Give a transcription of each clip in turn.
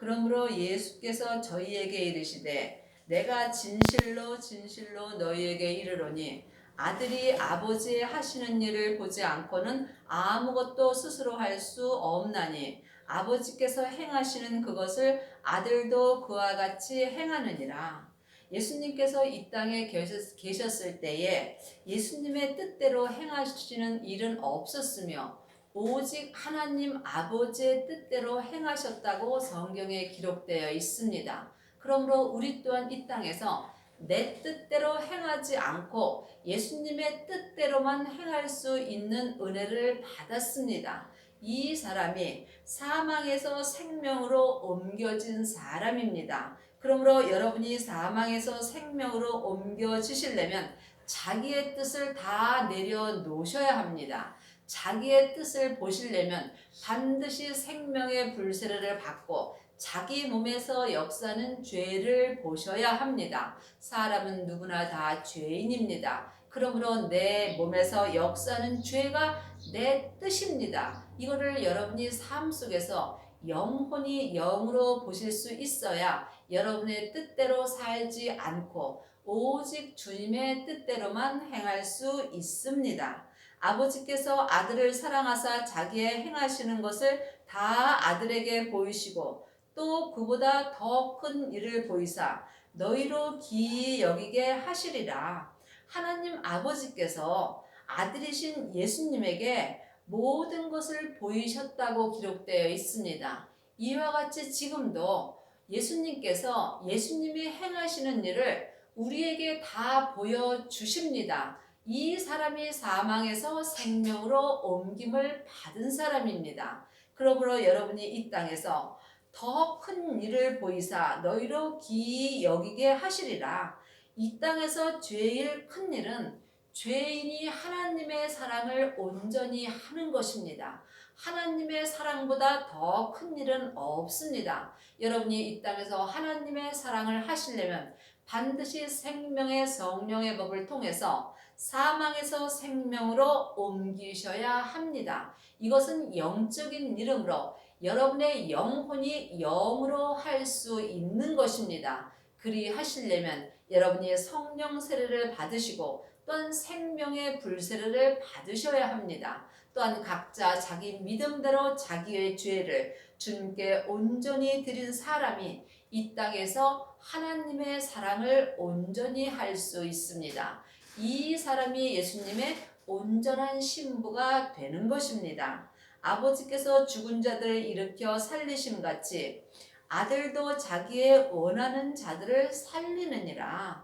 그러므로 예수께서 저희에게 이르시되 내가 진실로 진실로 너희에게 이르노니 아들이 아버지의 하시는 일을 보지 않고는 아무것도 스스로 할 수 없나니 아버지께서 행하시는 그것을 아들도 그와 같이 행하느니라. 예수님께서 이 땅에 계셨, 계셨을 때에 예수님의 뜻대로 행하시는 일은 없었으며 오직 하나님 아버지의 뜻대로 행하셨다고 성경에 기록되어 있습니다. 그러므로 우리 또한 이 땅에서 내 뜻대로 행하지 않고 예수님의 뜻대로만 행할 수 있는 은혜를 받았습니다. 이 사람이 사망에서 생명으로 옮겨진 사람입니다. 그러므로 여러분이 사망에서 생명으로 옮겨지시려면 자기의 뜻을 다 내려놓으셔야 합니다. 자기의 뜻을 보시려면 반드시 생명의 불세례를 받고 자기 몸에서 역사는 죄를 보셔야 합니다. 사람은 누구나 다 죄인입니다. 그러므로 내 몸에서 역사는 죄가 내 뜻입니다. 이거를 여러분이 삶 속에서 영혼이 영으로 보실 수 있어야 여러분의 뜻대로 살지 않고 오직 주님의 뜻대로만 행할 수 있습니다. 아버지께서 아들을 사랑하사 자기의 행하시는 것을 다 아들에게 보이시고 또 그보다 더 큰 일을 보이사 너희로 기이 여기게 하시리라. 하나님 아버지께서 아들이신 예수님에게 모든 것을 보이셨다고 기록되어 있습니다. 이와 같이 지금도 예수님께서 예수님이 행하시는 일을 우리에게 다 보여주십니다. 이 사람이 사망에서 생명으로 옮김을 받은 사람입니다. 그러므로 여러분이 이 땅에서 더 큰 일을 보이사 너희로 기이 여기게 하시리라. 이 땅에서 제일 큰 일은 죄인이 하나님의 사랑을 온전히 하는 것입니다. 하나님의 사랑보다 더 큰 일은 없습니다. 여러분이 이 땅에서 하나님의 사랑을 하시려면 반드시 생명의 성령의 법을 통해서 사망에서 생명으로 옮기셔야 합니다. 이것은 영적인 이름으로 여러분의 영혼이 영으로 할 수 있는 것입니다. 그리 하시려면 여러분이 성령 세례를 받으시고 또한 생명의 불세례를 받으셔야 합니다. 또한 각자 자기 믿음대로 자기의 죄를 주님께 온전히 드린 사람이 이 땅에서 하나님의 사랑을 온전히 할 수 있습니다. 이 사람이 예수님의 온전한 신부가 되는 것입니다. 아버지께서 죽은 자들을 일으켜 살리심 같이 아들도 자기의 원하는 자들을 살리느니라.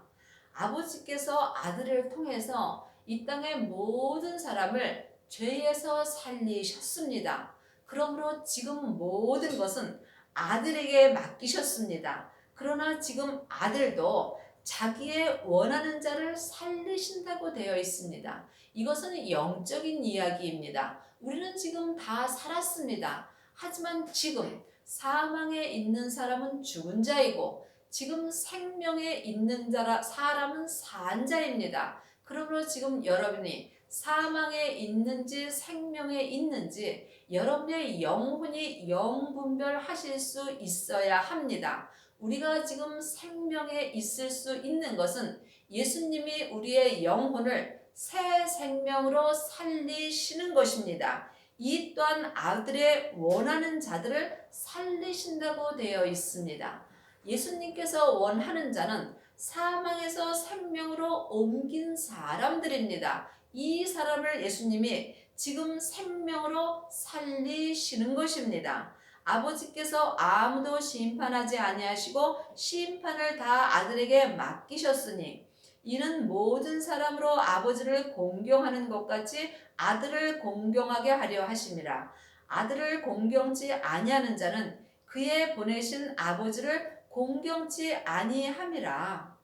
아버지께서 아들을 통해서 이 땅의 모든 사람을 죄에서 살리셨습니다. 그러므로 지금 모든 것은 아들에게 맡기셨습니다. 그러나 지금 아들도 자기의 원하는 자를 살리신다고 되어 있습니다. 이것은 영적인 이야기입니다. 우리는 지금 다 살았습니다. 하지만 지금 사망에 있는 사람은 죽은 자이고 지금 생명에 있는 자라 사람은 산 자입니다. 그러므로 지금 여러분이 사망에 있는지 생명에 있는지 여러분의 영혼이 영분별하실 수 있어야 합니다. 우리가 지금 생명에 있을 수 있는 것은 예수님이 우리의 영혼을 새 생명으로 살리시는 것입니다. 이 또한 아들의 원하는 자들을 살리신다고 되어 있습니다. 예수님께서 원하는 자는 사망에서 생명으로 옮긴 사람들입니다. 이 사람을 예수님이 지금 생명으로 살리시는 것입니다. 아버지께서 아무도 심판하지 아니하시고 심판을 다 아들에게 맡기셨으니 이는 모든 사람으로 아버지를 공경하는 것 같이 아들을 공경하게 하려 하심이라 아들을 공경치 아니하는 자는 그의 보내신 아버지를 공경치 아니함이라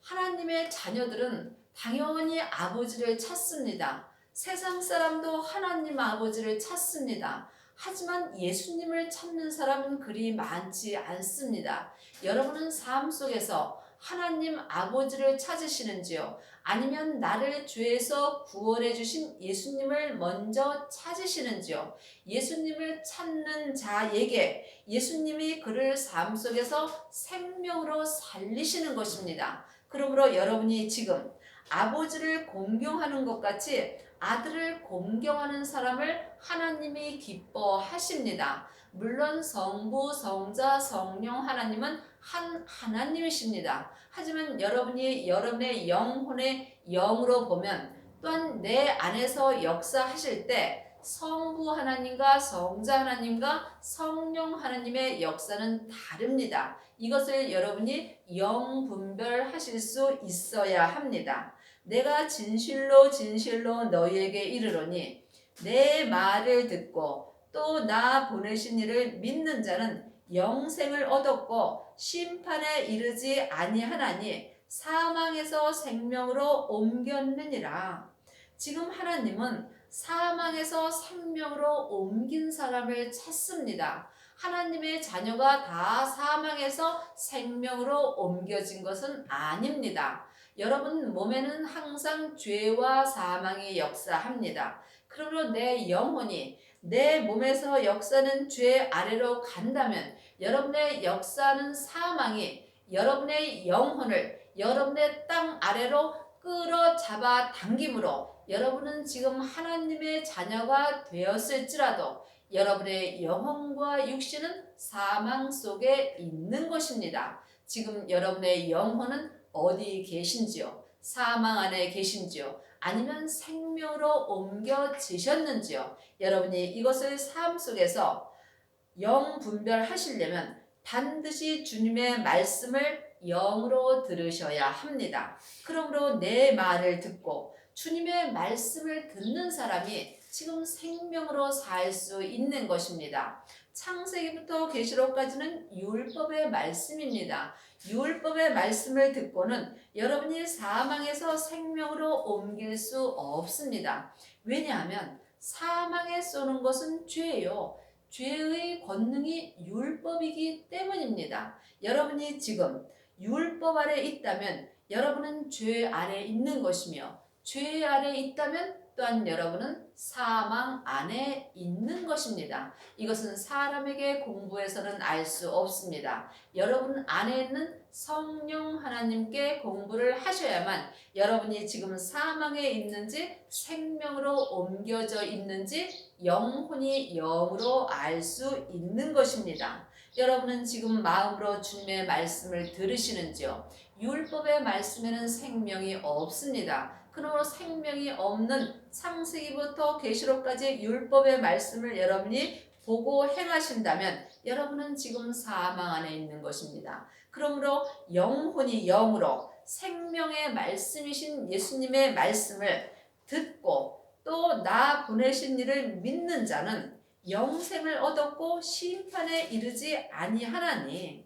하나님의 자녀들은 당연히 아버지를 찾습니다. 세상 사람도 하나님 아버지를 찾습니다. 하지만 예수님을 찾는 사람은 그리 많지 않습니다. 여러분은 삶 속에서 하나님 아버지를 찾으시는지요? 아니면 나를 죄에서 구원해 주신 예수님을 먼저 찾으시는지요? 예수님을 찾는 자에게 예수님이 그를 삶 속에서 생명으로 살리시는 것입니다. 그러므로 여러분이 지금 아버지를 공경하는 것 같이 아들을 공경하는 사람을 하나님이 기뻐하십니다. 물론 성부, 성자, 성령 하나님은 한 하나님이십니다. 하지만 여러분이 여러분의 영혼의 영으로 보면 또한 내 안에서 역사하실 때 성부 하나님과 성자 하나님과 성령 하나님의 역사는 다릅니다. 이것을 여러분이 영 분별하실 수 있어야 합니다. 내가 진실로 진실로 너희에게 이르노니 내 말을 듣고 또 나 보내신 이를 믿는 자는 영생을 얻었고 심판에 이르지 아니하나니 사망에서 생명으로 옮겼느니라. 지금 하나님은 사망에서 생명으로 옮긴 사람을 찾습니다. 하나님의 자녀가 다 사망에서 생명으로 옮겨진 것은 아닙니다. 여러분 몸에는 항상 죄와 사망이 역사합니다. 그러므로 내 영혼이 내 몸에서 역사는 죄 아래로 간다면 여러분의 역사는 사망이 여러분의 영혼을 여러분의 땅 아래로 끌어잡아 당김으로 여러분은 지금 하나님의 자녀가 되었을지라도 여러분의 영혼과 육신은 사망 속에 있는 것입니다. 지금 여러분의 영혼은 어디 계신지요? 사망 안에 계신지요? 아니면 생명으로 옮겨지셨는지요? 여러분이 이것을 삶 속에서 영 분별하시려면 반드시 주님의 말씀을 영으로 들으셔야 합니다. 그러므로 내 말을 듣고 주님의 말씀을 듣는 사람이 지금 생명으로 살 수 있는 것입니다. 창세기부터 계시록까지는 율법의 말씀입니다. 율법의 말씀을 듣고는 여러분이 사망에서 생명으로 옮길 수 없습니다. 왜냐하면 사망에 쏘는 것은 죄예요. 죄의 권능이 율법이기 때문입니다. 여러분이 지금 율법 아래 있다면 여러분은 죄 아래 있는 것이며 죄 아래 있다면 또한 여러분은 사망 안에 있는 것입니다. 이것은 사람에게 공부해서는 알 수 없습니다. 여러분 안에 있는 성령 하나님께 공부를 하셔야만 여러분이 지금 사망에 있는지 생명으로 옮겨져 있는지 영혼이 영으로 알 수 있는 것입니다. 여러분은 지금 마음으로 주님의 말씀을 들으시는지요? 율법의 말씀에는 생명이 없습니다. 그러므로 생명이 없는 창세기부터 계시록까지 율법의 말씀을 여러분이 보고 행하신다면 여러분은 지금 사망 안에 있는 것입니다. 그러므로 영혼이 영으로 생명의 말씀이신 예수님의 말씀을 듣고 또 나 보내신 이를 믿는 자는 영생을 얻었고 심판에 이르지 아니하나니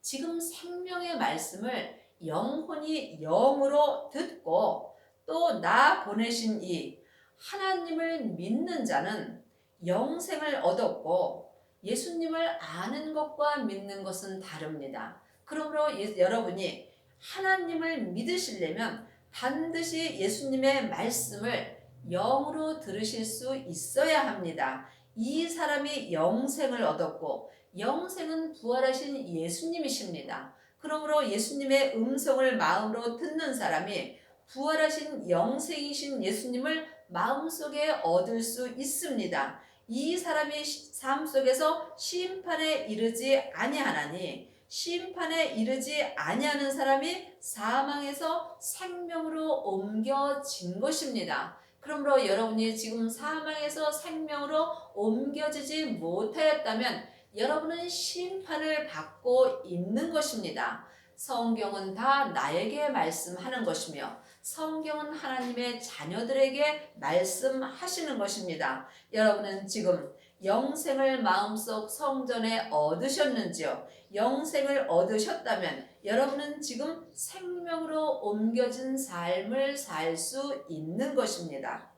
지금 생명의 말씀을 영혼이 영으로 듣고 또 나 보내신 이 하나님을 믿는 자는 영생을 얻었고 예수님을 아는 것과 믿는 것은 다릅니다. 그러므로 예, 여러분이 하나님을 믿으시려면 반드시 예수님의 말씀을 영으로 들으실 수 있어야 합니다. 이 사람이 영생을 얻었고 영생은 부활하신 예수님이십니다. 그러므로 예수님의 음성을 마음으로 듣는 사람이 부활하신 영생이신 예수님을 마음속에 얻을 수 있습니다. 이 사람이 삶 속에서 심판에 이르지 아니하나니 심판에 이르지 아니하는 사람이 사망에서 생명으로 옮겨진 것입니다. 그러므로 여러분이 지금 사망에서 생명으로 옮겨지지 못하였다면 여러분은 심판을 받고 있는 것입니다. 성경은 다 나에게 말씀하는 것이며 성경은 하나님의 자녀들에게 말씀하시는 것입니다. 여러분은 지금 영생을 마음속 성전에 얻으셨는지요? 영생을 얻으셨다면 여러분은 지금 생명으로 옮겨진 삶을 살 수 있는 것입니다.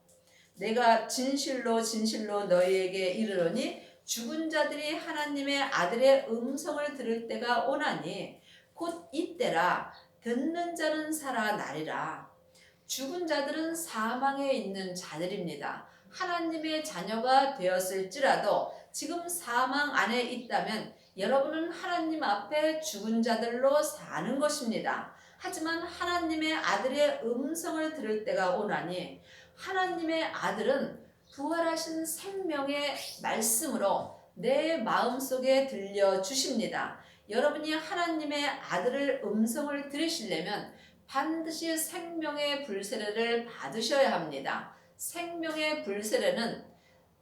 내가 진실로 진실로 너희에게 이르노니 죽은 자들이 하나님의 아들의 음성을 들을 때가 오나니 곧 이때라 듣는 자는 살아나리라. 죽은 자들은 사망에 있는 자들입니다. 하나님의 자녀가 되었을지라도 지금 사망 안에 있다면 여러분은 하나님 앞에 죽은 자들로 사는 것입니다. 하지만 하나님의 아들의 음성을 들을 때가 오나니 하나님의 아들은 부활하신 생명의 말씀으로 내 마음속에 들려 주십니다. 여러분이 하나님의 아들을 음성을 들으시려면 반드시 생명의 불세례를 받으셔야 합니다. 생명의 불세례는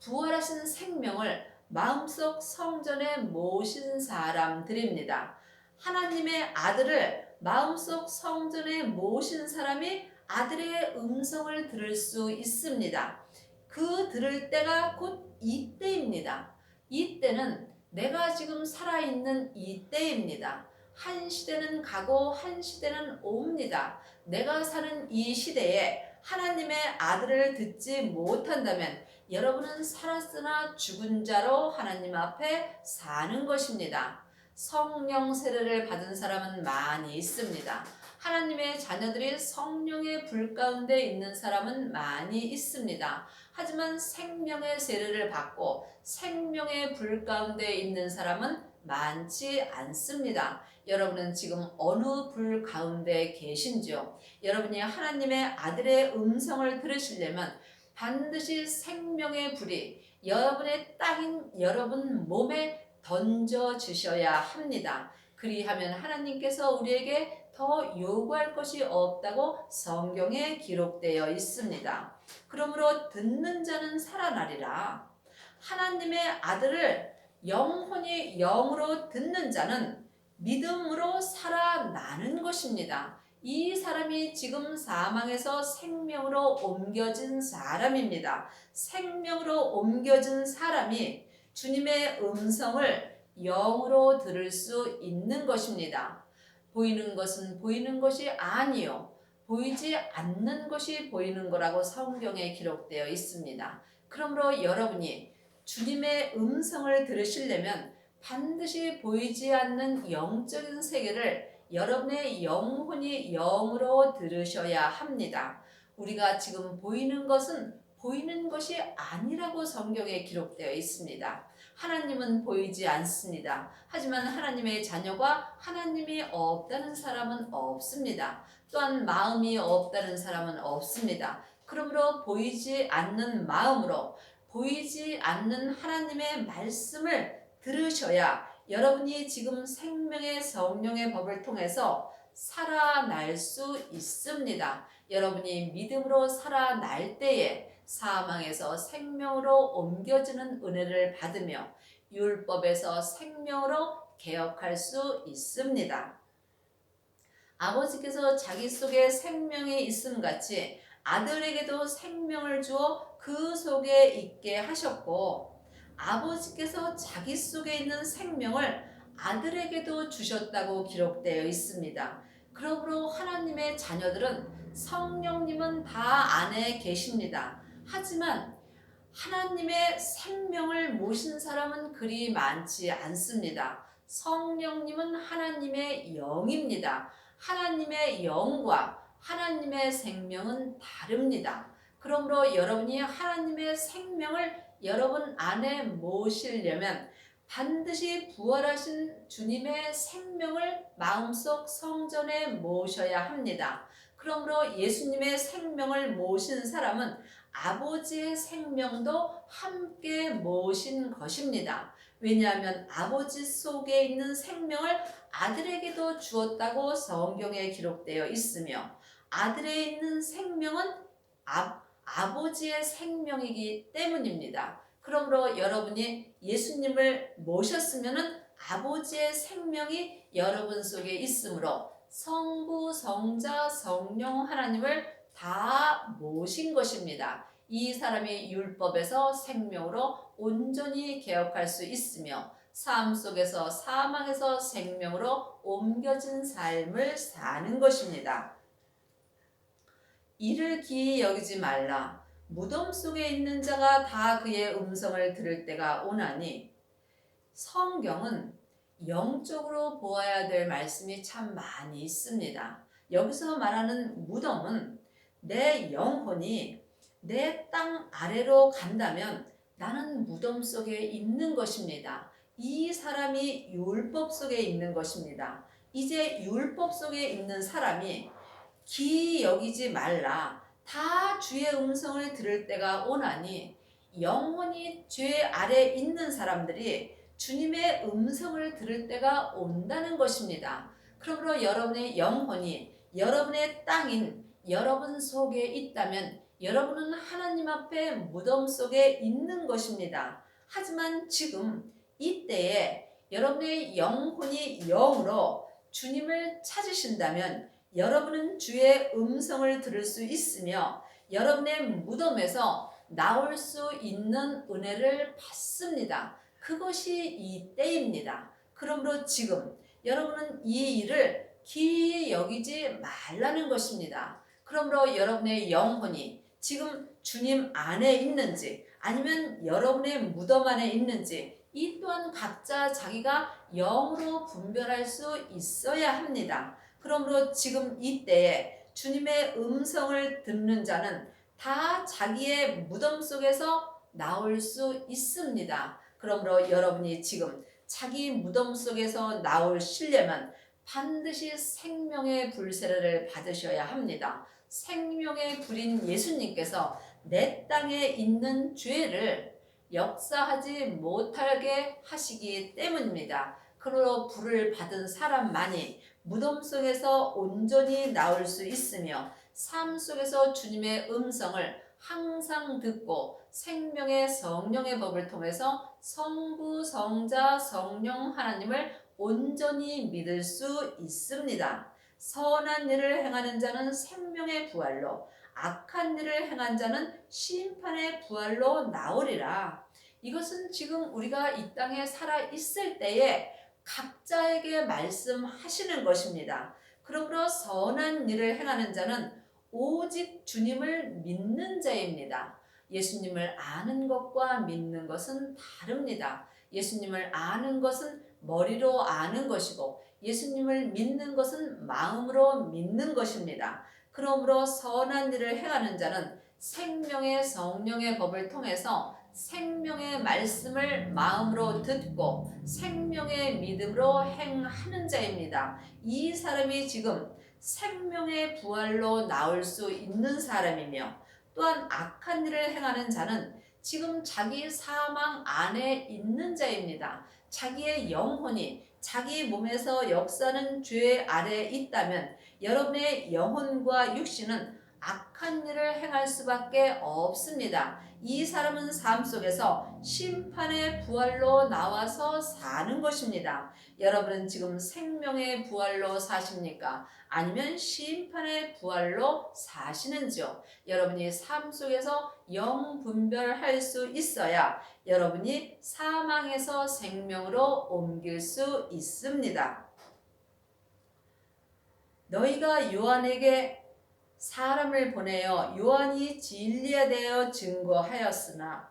부활하신 생명을 마음속 성전에 모신 사람들입니다. 하나님의 아들을 마음속 성전에 모신 사람이 아들의 음성을 들을 수 있습니다. 그 들을 때가 곧 이때입니다. 이때는 내가 지금 살아있는 이때입니다. 한 시대는 가고 한 시대는 옵니다. 내가 사는 이 시대에 하나님의 아들을 듣지 못한다면 여러분은 살았으나 죽은 자로 하나님 앞에 사는 것입니다. 성령 세례를 받은 사람은 많이 있습니다. 하나님의 자녀들이 성령의 불 가운데 있는 사람은 많이 있습니다. 하지만 생명의 세례를 받고 생명의 불 가운데 있는 사람은 많지 않습니다. 여러분은 지금 어느 불 가운데 계신지요? 여러분이 하나님의 아들의 음성을 들으시려면 반드시 생명의 불이 여러분의 땅인 여러분 몸에 던져 주셔야 합니다. 그리하면 하나님께서 우리에게 더 요구할 것이 없다고 성경에 기록되어 있습니다. 그러므로 듣는 자는 살아나리라. 하나님의 아들을 영혼이 영으로 듣는 자는 믿음으로 살아나는 것입니다. 이 사람이 지금 사망에서 생명으로 옮겨진 사람입니다. 생명으로 옮겨진 사람이 주님의 음성을 영으로 들을 수 있는 것입니다. 보이는 것은 보이는 것이 아니요. 보이지 않는 것이 보이는 거라고 성경에 기록되어 있습니다. 그러므로 여러분이 주님의 음성을 들으시려면 반드시 보이지 않는 영적인 세계를 여러분의 영혼이 영으로 들으셔야 합니다. 우리가 지금 보이는 것은 보이는 것이 아니라고 성경에 기록되어 있습니다. 하나님은 보이지 않습니다. 하지만 하나님의 자녀가 하나님이 없다는 사람은 없습니다. 또한 마음이 없다는 사람은 없습니다. 그러므로 보이지 않는 마음으로 보이지 않는 하나님의 말씀을 들으셔야 여러분이 지금 생명의 성령의 법을 통해서 살아날 수 있습니다. 여러분이 믿음으로 살아날 때에 사망에서 생명으로 옮겨지는 은혜를 받으며 율법에서 생명으로 개혁할 수 있습니다. 아버지께서 자기 속에 생명이 있음 같이 아들에게도 생명을 주어 그 속에 있게 하셨고 아버지께서 자기 속에 있는 생명을 아들에게도 주셨다고 기록되어 있습니다. 그러므로 하나님의 자녀들은 성령님은 다 안에 계십니다. 하지만 하나님의 생명을 모신 사람은 그리 많지 않습니다. 성령님은 하나님의 영입니다. 하나님의 영과 하나님의 생명은 다릅니다. 그러므로 여러분이 하나님의 생명을 여러분 안에 모시려면 반드시 부활하신 주님의 생명을 마음속 성전에 모셔야 합니다. 그러므로 예수님의 생명을 모신 사람은 아버지의 생명도 함께 모신 것입니다. 왜냐하면 아버지 속에 있는 생명을 아들에게도 주었다고 성경에 기록되어 있으며 아들에 있는 생명은 아, 아버지의 생명이기 때문입니다. 그러므로 여러분이 예수님을 모셨으면 아버지의 생명이 여러분 속에 있으므로 성부, 성자, 성령 하나님을 다 모신 것입니다. 이 사람이 율법에서 생명으로 온전히 개혁할 수 있으며 삶 속에서 사망에서 생명으로 옮겨진 삶을 사는 것입니다. 이를 기이 여기지 말라. 무덤 속에 있는 자가 다 그의 음성을 들을 때가 오나니 성경은 영적으로 보아야 될 말씀이 참 많이 있습니다. 여기서 말하는 무덤은 내 영혼이 내 땅 아래로 간다면 나는 무덤 속에 있는 것입니다. 이 사람이 율법 속에 있는 것입니다. 이제 율법 속에 있는 사람이 기 여기지 말라. 다 주의 음성을 들을 때가 오나니 영혼이 죄 아래 있는 사람들이 주님의 음성을 들을 때가 온다는 것입니다. 그러므로 여러분의 영혼이 여러분의 땅인 여러분 속에 있다면 여러분은 하나님 앞에 무덤 속에 있는 것입니다. 하지만 지금 이때에 여러분의 영혼이 영으로 주님을 찾으신다면 여러분은 주의 음성을 들을 수 있으며 여러분의 무덤에서 나올 수 있는 은혜를 받습니다. 그것이 이 때입니다. 그러므로 지금 여러분은 이 일을 기이 여기지 말라는 것입니다. 그러므로 여러분의 영혼이 지금 주님 안에 있는지 아니면 여러분의 무덤 안에 있는지 이 또한 각자 자기가 영으로 분별할 수 있어야 합니다. 그러므로 지금 이때에 주님의 음성을 듣는 자는 다 자기의 무덤 속에서 나올 수 있습니다. 그러므로 여러분이 지금 자기 무덤 속에서 나오시려면 반드시 생명의 불세례를 받으셔야 합니다. 생명의 불인 예수님께서 내 땅에 있는 죄를 역사하지 못하게 하시기 때문입니다. 그러므로 불을 받은 사람만이 무덤 속에서 온전히 나올 수 있으며 삶 속에서 주님의 음성을 항상 듣고 생명의 성령의 법을 통해서 성부, 성자, 성령 하나님을 온전히 믿을 수 있습니다. 선한 일을 행하는 자는 생명의 부활로, 악한 일을 행한 자는 심판의 부활로 나오리라. 이것은 지금 우리가 이 땅에 살아 있을 때에 각자에게 말씀하시는 것입니다. 그러므로 선한 일을 행하는 자는 오직 주님을 믿는 자입니다. 예수님을 아는 것과 믿는 것은 다릅니다. 예수님을 아는 것은 머리로 아는 것이고 예수님을 믿는 것은 마음으로 믿는 것입니다. 그러므로 선한 일을 행하는 자는 생명의 성령의 법을 통해서 생명의 말씀을 마음으로 듣고 생명의 믿음으로 행하는 자입니다. 이 사람이 지금 생명의 부활로 나올 수 있는 사람이며 또한 악한 일을 행하는 자는 지금 자기 사망 안에 있는 자입니다. 자기의 영혼이 자기 몸에서 역사는 죄 아래 있다면 여러분의 영혼과 육신은 악한 일을 행할 수밖에 없습니다. 이 사람은 삶 속에서 심판의 부활로 나와서 사는 것입니다. 여러분은 지금 생명의 부활로 사십니까? 아니면 심판의 부활로 사시는지요? 여러분이 삶 속에서 영 분별할 수 있어야 여러분이 사망에서 생명으로 옮길 수 있습니다. 너희가 요한에게 사람을 보내어 요한이 진리에 대하여 증거하였으나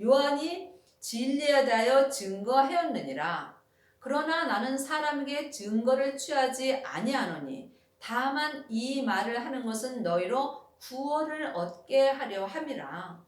요한이 진리에 대하여 증거하였느니라. 그러나 나는 사람에게 증거를 취하지 아니하노니 다만 이 말을 하는 것은 너희로 구원을 얻게 하려 함이라.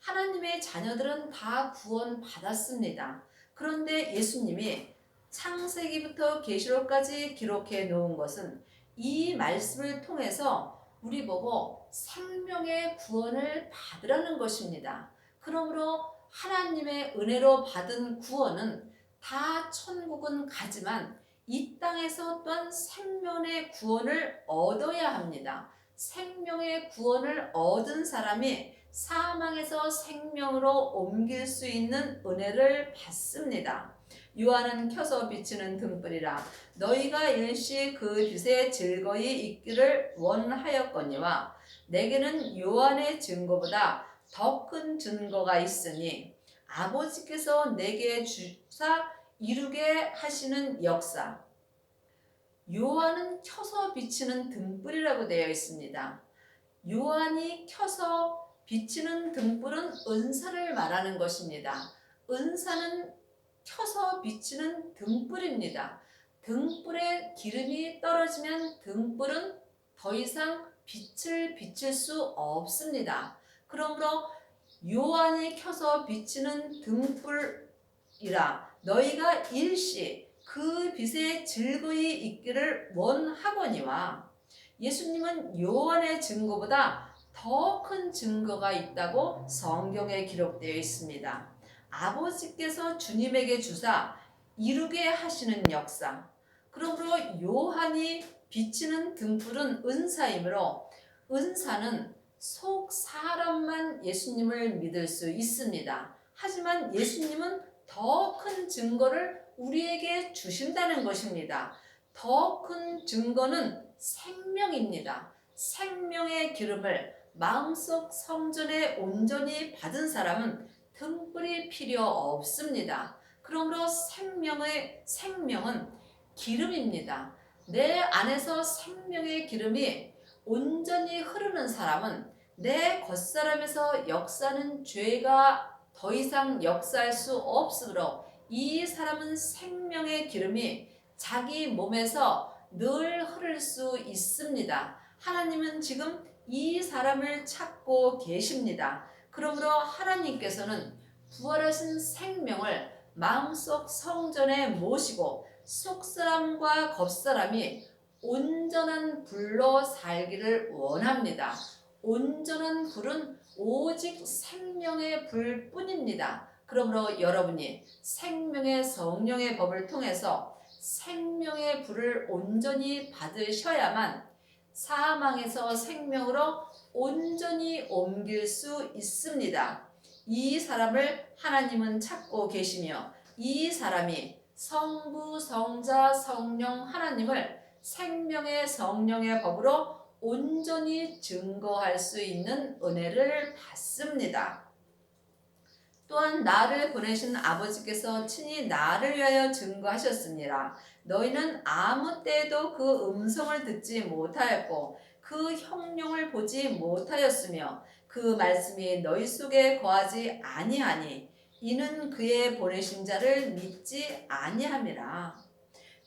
하나님의 자녀들은 다 구원 받았습니다. 그런데 예수님이 창세기부터 계시록까지 기록해 놓은 것은 이 말씀을 통해서 우리 보고 생명의 구원을 받으라는 것입니다. 그러므로 하나님의 은혜로 받은 구원은 다 천국은 가지만 이 땅에서 또한 생명의 구원을 얻어야 합니다. 생명의 구원을 얻은 사람이 사망에서 생명으로 옮길 수 있는 은혜를 받습니다. 요한은 켜서 비치는 등불이라 너희가 일시 그 빛에 즐거이 있기를 원하였거니와 내게는 요한의 증거보다 더 큰 증거가 있으니 아버지께서 내게 주사 이루게 하시는 역사 요한은 켜서 비치는 등불이라고 되어 있습니다. 요한이 켜서 비치는 등불은 은사를 말하는 것입니다. 은사는 켜서 비치는 등불입니다. 등불에 기름이 떨어지면 등불은 더 이상 빛을 비칠 수 없습니다. 그러므로 요한이 켜서 비치는 등불이라 너희가 일시 그 빛에 즐거이 있기를 원하거니와 예수님은 요한의 증거보다 더 큰 증거가 있다고 성경에 기록되어 있습니다. 아버지께서 주님에게 주사 이루게 하시는 역사. 그러므로 요한이 비치는 등불은 은사이므로 은사는 속 사람만 예수님을 믿을 수 있습니다. 하지만 예수님은 더 큰 증거를 우리에게 주신다는 것입니다. 더 큰 증거는 생명입니다. 생명의 기름을 마음속 성전에 온전히 받은 사람은 등불이 필요 없습니다. 그러므로 생명의 생명은 기름입니다. 내 안에서 생명의 기름이 온전히 흐르는 사람은 내 겉사람에서 역사는 죄가 더 이상 역사할 수 없으므로 이 사람은 생명의 기름이 자기 몸에서 늘 흐를 수 있습니다. 하나님은 지금 이 사람을 찾고 계십니다. 그러므로 하나님께서는 부활하신 생명을 마음속 성전에 모시고 속사람과 겉사람이 온전한 불로 살기를 원합니다. 온전한 불은 오직 생명의 불뿐입니다. 그러므로 여러분이 생명의 성령의 법을 통해서 생명의 불을 온전히 받으셔야만 사망에서 생명으로 온전히 옮길 수 있습니다. 이 사람을 하나님은 찾고 계시며 이 사람이 성부, 성자, 성령 하나님을 생명의 성령의 법으로 온전히 증거할 수 있는 은혜를 받습니다. 또한 나를 보내신 아버지께서 친히 나를 위하여 증거하셨습니다. 너희는 아무 때에도 그 음성을 듣지 못하였고 그 형용을 보지 못하였으며 그 말씀이 너희 속에 거하지 아니하니 이는 그의 보내신 자를 믿지 아니함이라.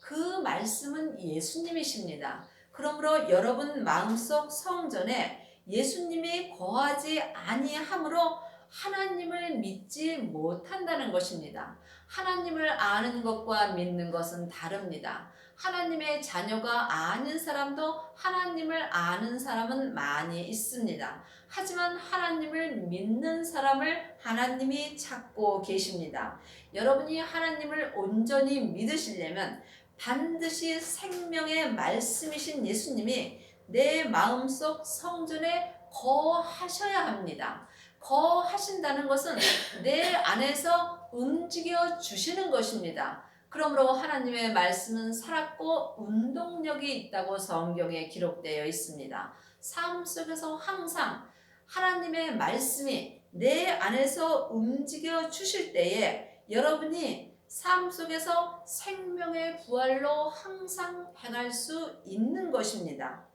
그 말씀은 예수님이십니다. 그러므로 여러분 마음속 성전에 예수님이 거하지 아니함으로 하나님을 믿지 못한다는 것입니다. 하나님을 아는 것과 믿는 것은 다릅니다. 하나님의 자녀가 아닌 사람도 하나님을 아는 사람은 많이 있습니다. 하지만 하나님을 믿는 사람을 하나님이 찾고 계십니다. 여러분이 하나님을 온전히 믿으시려면 반드시 생명의 말씀이신 예수님이 내 마음속 성전에 거하셔야 합니다. 거하신다는 것은 내 안에서 움직여 주시는 것입니다. 그러므로 하나님의 말씀은 살았고 운동력이 있다고 성경에 기록되어 있습니다. 삶 속에서 항상 하나님의 말씀이 내 안에서 움직여 주실 때에 여러분이 삶 속에서 생명의 부활로 항상 행할 수 있는 것입니다.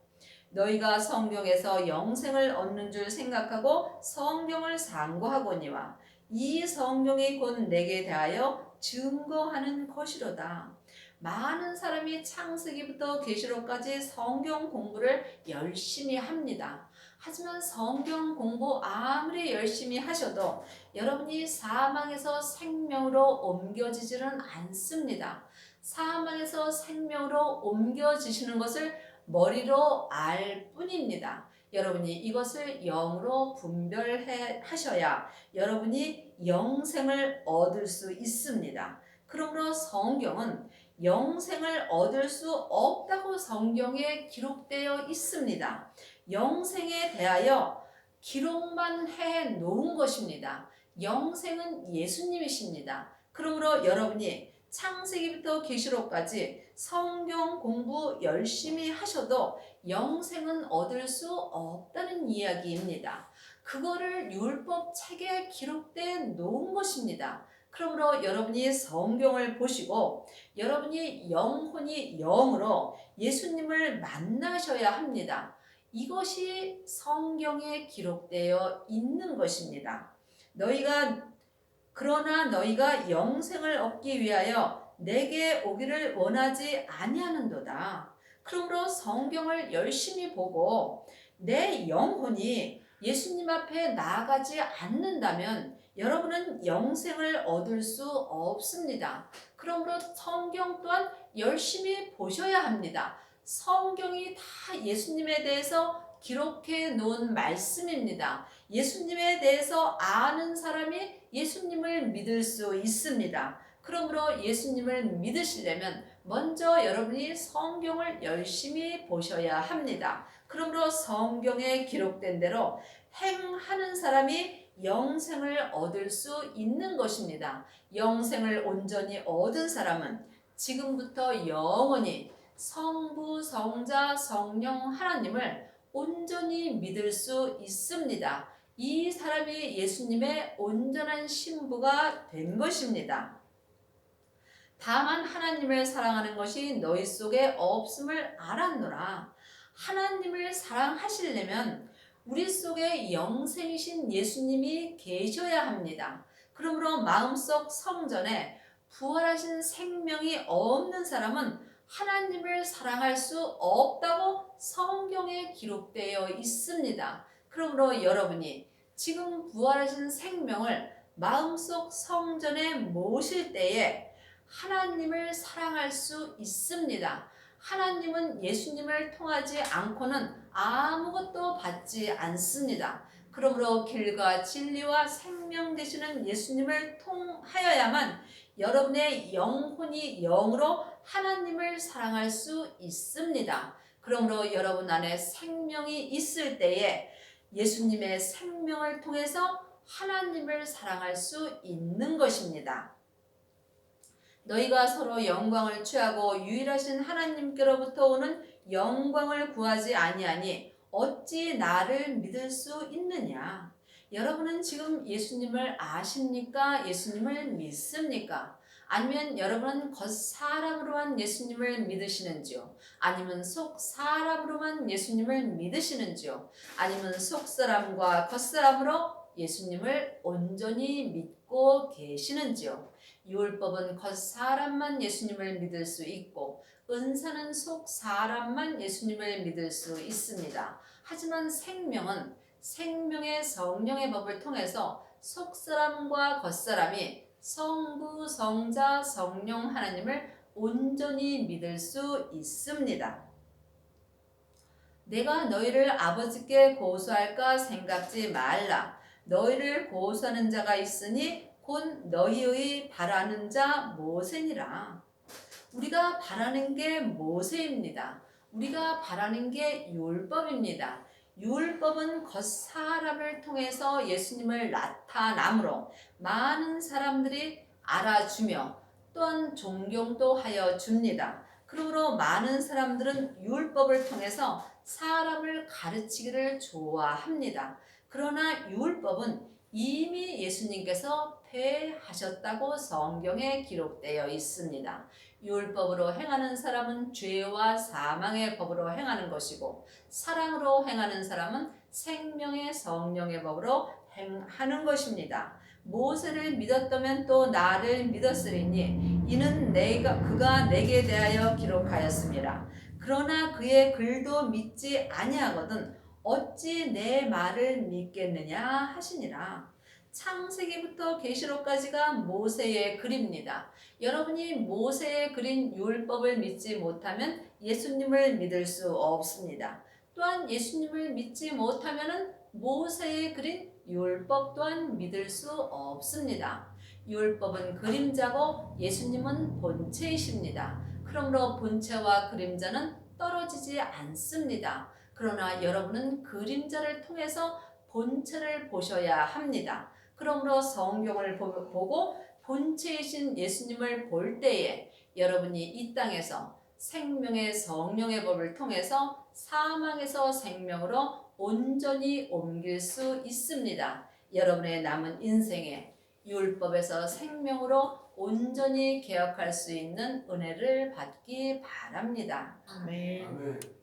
너희가 성경에서 영생을 얻는 줄 생각하고 성경을 상고하거니와 이 성경이 곧 내게 대하여 증거하는 것이로다. 많은 사람이 창세기부터 계시록까지 성경 공부를 열심히 합니다. 하지만 성경 공부 아무리 열심히 하셔도 여러분이 사망에서 생명으로 옮겨지지는 않습니다. 사망에서 생명으로 옮겨지시는 것을 머리로 알 뿐입니다. 여러분이 이것을 영으로 분별해 하셔야 여러분이 영생을 얻을 수 있습니다. 그러므로 성경은 영생을 얻을 수 없다고 성경에 기록되어 있습니다. 영생에 대하여 기록만 해 놓은 것입니다. 영생은 예수님이십니다. 그러므로 여러분이 창세기부터 계시록까지 성경 공부 열심히 하셔도 영생은 얻을 수 없다는 이야기입니다. 그거를 율법 책에 기록돼 놓은 것입니다. 그러므로 여러분이 성경을 보시고 여러분이 영혼이 영으로 예수님을 만나셔야 합니다. 이것이 성경에 기록되어 있는 것입니다. 너희가 그러나 너희가 영생을 얻기 위하여 내게 오기를 원하지 아니하는도다. 그러므로 성경을 열심히 보고 내 영혼이 예수님 앞에 나아가지 않는다면 여러분은 영생을 얻을 수 없습니다. 그러므로 성경 또한 열심히 보셔야 합니다. 성경이 다 예수님에 대해서 기록해 놓은 말씀입니다. 예수님에 대해서 아는 사람이 예수님을 믿을 수 있습니다. 그러므로 예수님을 믿으시려면 먼저 여러분이 성경을 열심히 보셔야 합니다. 그러므로 성경에 기록된 대로 행하는 사람이 영생을 얻을 수 있는 것입니다. 영생을 온전히 얻은 사람은 지금부터 영원히 성부, 성자, 성령 하나님을 온전히 믿을 수 있습니다. 이 사람이 예수님의 온전한 신부가 된 것입니다. 다만 하나님을 사랑하는 것이 너희 속에 없음을 알았노라. 하나님을 사랑하시려면 우리 속에 영생이신 예수님이 계셔야 합니다. 그러므로 마음속 성전에 부활하신 생명이 없는 사람은 하나님을 사랑할 수 없다고 성경에 기록되어 있습니다. 그러므로 여러분이 지금 부활하신 생명을 마음속 성전에 모실 때에 하나님을 사랑할 수 있습니다. 하나님은 예수님을 통하지 않고는 아무것도 받지 않습니다. 그러므로 길과 진리와 생명 되시는 예수님을 통하여야만 여러분의 영혼이 영으로 하나님을 사랑할 수 있습니다. 그러므로 여러분 안에 생명이 있을 때에 예수님의 생명을 통해서 하나님을 사랑할 수 있는 것입니다. 너희가 서로 영광을 취하고 유일하신 하나님께로부터 오는 영광을 구하지 아니하니 어찌 나를 믿을 수 있느냐? 여러분은 지금 예수님을 아십니까? 예수님을 믿습니까? 아니면 여러분은 겉 사람으로만 예수님을 믿으시는지요? 아니면 속 사람으로만 예수님을 믿으시는지요? 아니면 속 사람과 겉 사람으로 예수님을 온전히 믿고 계시는지요? 율법은 겉 사람만 예수님을 믿을 수 있고 은사는 속 사람만 예수님을 믿을 수 있습니다. 하지만 생명은 생명의 성령의 법을 통해서 속 사람과 겉 사람이 성부, 성자, 성령 하나님을 온전히 믿을 수 있습니다. 내가 너희를 아버지께 고소할까 생각지 말라. 너희를 고소하는 자가 있으니 곧 너희의 바라는 자 모세니라. 우리가 바라는 게 모세입니다. 우리가 바라는 게 율법입니다. 율법은 겉사람을 통해서 예수님을 나타남으로 많은 사람들이 알아주며 또한 존경도 하여 줍니다. 그러므로 많은 사람들은 율법을 통해서 사람을 가르치기를 좋아합니다. 그러나 율법은 이미 예수님께서 폐하셨다고 성경에 기록되어 있습니다. 율법으로 행하는 사람은 죄와 사망의 법으로 행하는 것이고 사랑으로 행하는 사람은 생명의 성령의 법으로 행하는 것입니다. 모세를 믿었다면 또 나를 믿었으리니 이는 내가 그가 내게 대하여 기록하였습니다. 그러나 그의 글도 믿지 아니하거든 어찌 내 말을 믿겠느냐 하시니라. 창세기부터 계시록까지가 모세의 글입니다. 여러분이 모세의 그린 율법을 믿지 못하면 예수님을 믿을 수 없습니다. 또한 예수님을 믿지 못하면 모세의 그린 율법 또한 믿을 수 없습니다. 율법은 그림자고 예수님은 본체이십니다. 그러므로 본체와 그림자는 떨어지지 않습니다. 그러나 여러분은 그림자를 통해서 본체를 보셔야 합니다. 그러므로 성경을 보고 본체이신 예수님을 볼 때에 여러분이 이 땅에서 생명의 성령의 법을 통해서 사망에서 생명으로 온전히 옮길 수 있습니다. 여러분의 남은 인생에 율법에서 생명으로 온전히 개혁할 수 있는 은혜를 받기 바랍니다. 아멘. 아멘.